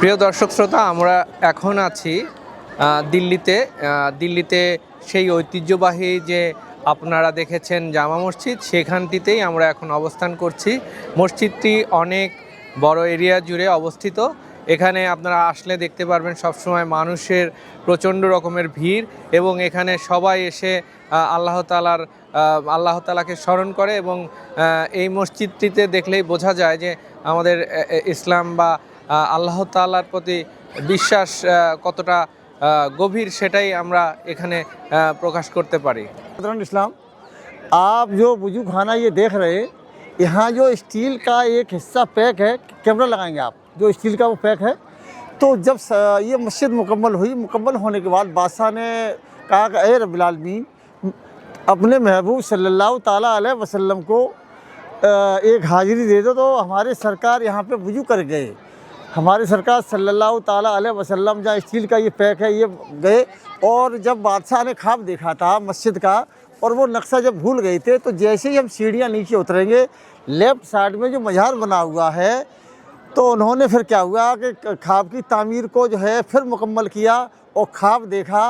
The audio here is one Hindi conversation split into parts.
প্রিয় দর্শক শ্রোতা, আমরা এখন আছি দিল্লিতে। দিল্লিতে সেই ঐতিহ্যবাহী যে আপনারা দেখেছেন জামা মসজিদ, সেখানটিতেই আমরা এখন অবস্থান করছি। মসজিদটি অনেক বড় এরিয়া জুড়ে অবস্থিত। এখানে আপনারা আসলে দেখতে পারবেন সবসময় মানুষের প্রচণ্ড রকমের ভিড় এবং এখানে সবাই এসে আল্লাহ তালার আল্লাহ তালাকে স্মরণ করে এবং এই মসজিদটিতে দেখলেই বোঝা যায় যে আমাদের ইসলাম বা আল্লাহ তাআলার প্রতি বিশ্বাস আহ, কতটা আহ, গভীর সেটাই আমরা এখানে আহ, প্রকাশ করতে পারি हजरत इस्लाम आप जो वजू खाना ये देख रहे हैं यहाँ जो स्टील का एक हिस्सा पैक है कैमरा लगाएंगे आप जो स्टील का वो पैक है तो जब स- ये मस्जिद मुकम्मल हुई मुकम्मल होने के बाद बादशाह ने कहा कि ए रबालमीन अपने महबूब सल्लल्लाहु ताला अलैहि वसल्लम को अ, एक हाजिरी दे दो तो हमारे सरकार यहाँ पे वजू कर गए हमारे सरकार सल्लल्लाहु ताला वसल्लम जहाँ स्टील का ये पैक है, ये गए और जब बादशाह ने खाब देखा था मस्जिद का और वो नक्शा जब भूल गए थे तो जैसे ही हम सीढ़ियाँ नीचे उतरेंगे, लेफ़्ट साइड में जो मज़ार बना हुआ है तो उन्होंने फिर क्या हुआ कि खाब की तामीर को जो है फिर मुकम्मल किया और खाब देखा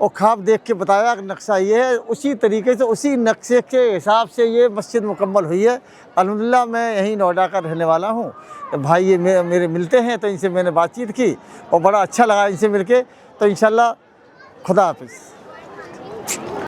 और ख्वाब देख के बताया कि नक्शा ये है। उसी तरीके से, उसी नक्शे के हिसाब से ये मस्जिद मुकम्मल हुई है। अलहमदिल्ला मैं यहीं नोएडा का रहने वाला हूँ। भाई ये मे- मेरे मिलते हैं तो इनसे मैंने बातचीत की और बड़ा अच्छा लगा इनसे मिलके। तो इन खुदा हाफिज़।